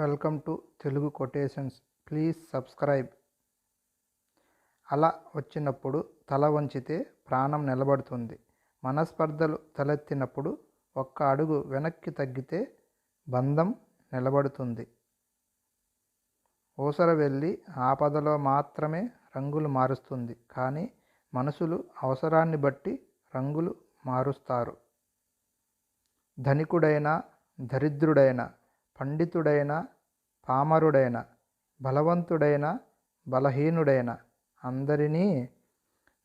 Welcome to Telugu quotations. Please subscribe. అలా వచ్చినప్పుడు తల వంచితే ప్రాణం నిలబడుతుంది. మనస్పర్ధలు తలెత్తినప్పుడు ఒక్క అడుగు వెనక్కి తగ్గితే బంధం నిలబడుతుంది. ఊసర వెళ్ళి ఆపదలో మాత్రమే రంగులు మారుస్తుంది. కానీ మనుషులు అవసరాన్ని బట్టి రంగులు మారుస్తారు. ధనికుడైనా దరిద్రుడైన పండితుడైన పామరుడైన బలవంతుడైన బలహీనుడైన అందరినీ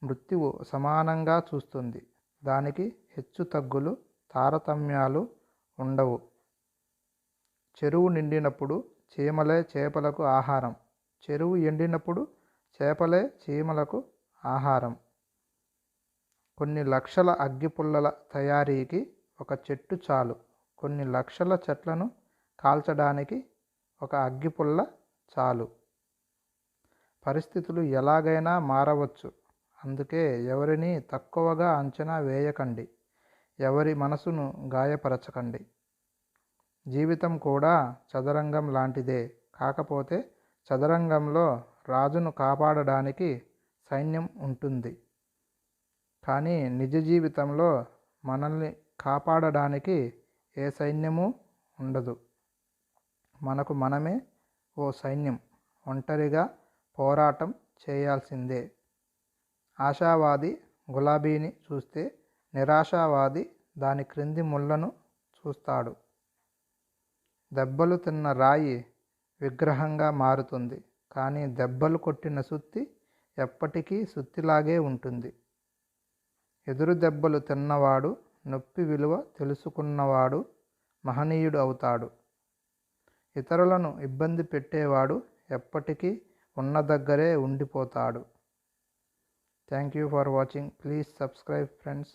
మృత్యువు సమానంగా చూస్తుంది. దానికి హెచ్చు తగ్గులు తారతమ్యాలు ఉండవు. చెరువు నిండినప్పుడు చీమలే చేపలకు ఆహారం. చెరువు ఎండినప్పుడు చేపలే చీమలకు ఆహారం. కొన్ని లక్షల అగ్గిపుల్లల తయారీకి ఒక చెట్టు చాలు. కొన్ని లక్షల చెట్లను కాల్చడానికి ఒక అగ్గిపుల్ల చాలు. పరిస్థితులు ఎలాగైనా మారవచ్చు. అందుకే ఎవరిని తక్కువగా అంచనా వేయకండి. ఎవరి మనసును గాయపరచకండి. జీవితం కూడా చదరంగం లాంటిదే. కాకపోతే చదరంగంలో రాజును కాపాడడానికి సైన్యం ఉంటుంది. కానీ నిజ జీవితంలో మనల్ని కాపాడడానికి ఏ సైన్యము ఉండదు. మనకు మనమే ఓ సైన్యం ఒంటరిగా పోరాటం చేయాల్సిందే. ఆశావాది గులాబీని చూస్తే నిరాశావాది దాని క్రింది ముళ్ళను చూస్తాడు. దెబ్బలు తిన్న రాయి విగ్రహంగా మారుతుంది కానీ దెబ్బలు కొట్టిన సుత్తి ఎప్పటికీ సుత్తిలాగే ఉంటుంది. ఎదురు దెబ్బలు తిన్నవాడు నొప్పి విలువ తెలుసుకున్నవాడు మహనీయుడు అవుతాడు. ఇతరులను ఇబ్బంది పెట్టేవాడు ఎప్పటికీ ఉన్న దగ్గరే ఉండిపోతాడు. Thank you for watching please subscribe friends